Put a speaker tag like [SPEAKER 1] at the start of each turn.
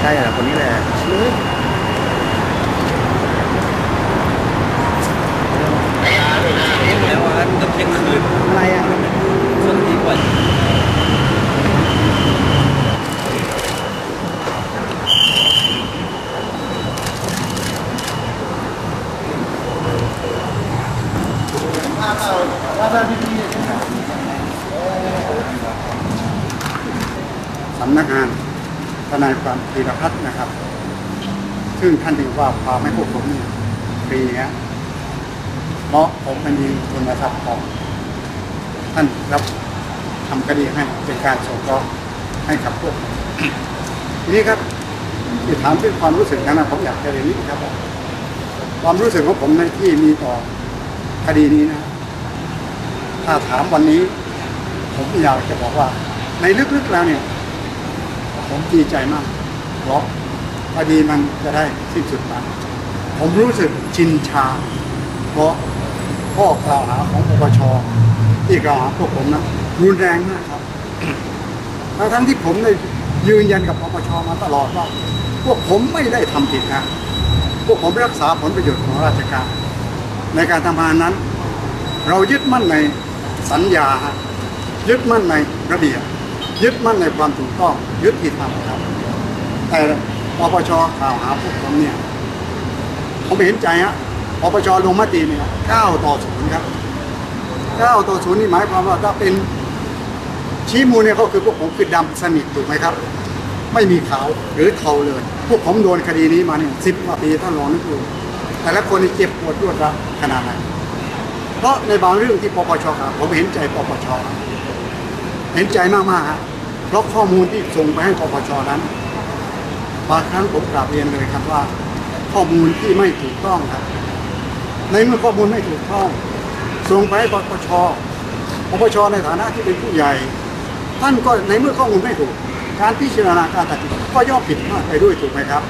[SPEAKER 1] ใช่แหละคน
[SPEAKER 2] นี้แหละแล้วอะเกื
[SPEAKER 1] อบเที่ยง
[SPEAKER 2] คืนอะไรอะช่วงนี้ก่น
[SPEAKER 1] สำนักงาน ทนายความธีรพัฒน์นะครับ ซึ่งท่านถือว่าความให้พวกผมนี่ยฟรีฮะเพราะผมไม่มีทุนทรัพย์พอท่านรับทำคดีให้เป็นการสงเคราะห์ให้กับพวกผมทีนี้ครับที่ถามเรื่องความรู้สึกนั้นนะผมอยากจะเรียนนิดครับความรู้สึกของผมในที่มีต่อคดีนี้นะ ถ้าถามวันนี้ ผมอยากจะบอกว่า ในลึกๆแล้วเนี่ย ผมดีใจมาก เพราะคดีมันจะได้สิ้นสุดไปผมรู้สึกชินชา เพราะข้อกล่าวหาของปปชที่กล่าวหาพวกผมนะรุนแรงมากครับทั้งทั้งที่ผมได้ยืนยันกับปปชมาตลอดว่า พวกผมไม่ได้ทำผิดนะพวกผมรักษาผลประโยชน์ของราชการ ในการทำงานนั้น เรายึดมั่นในสัญญาฮะยึดมั่นในระเบียบ ยึดมั่นในความถูกต้องยุติธรรมครับ แต่ปปชกล่าวหาพวกผมเนี่ยผมเห็นใจฮะปปชลงมติเนี่ย9ต่อ0ครับ9ต่อ0นี่หมายความว่าถ้าเป็นชี้มูลเนี่ยก็คือพวกผมคือดำสนิทถูกไหมครับ ไม่มีขาวหรือเทาเลย พวกผมโดนคดีนี้มาเนี่ยสิบกว่าปีท่านลองนึกดูแต่ละคนนี่เจ็บปวดรวดร้าวขนาดไหนเพราะในบางเรื่องที่ปปชครับผมเห็นใจปปชเห็นใจมากๆฮะ เพราะข้อมูลที่ส่งไปให้ปปชนั้นบางครั้งผมกราบเรียนเลยครับว่า ข้อมูลที่ไม่ถูกต้องครับ ในเมื่อข้อมูลไม่ถูกต้องส่งไปให้ปปชปปชในฐานะที่เป็นผู้ใหญ่ ท่านก็ในเมื่อข้อมูลไม่ถูก การพิจารณาการตัดสินก็ย่อมผิดพลาดไปด้วยถูกไหมครับ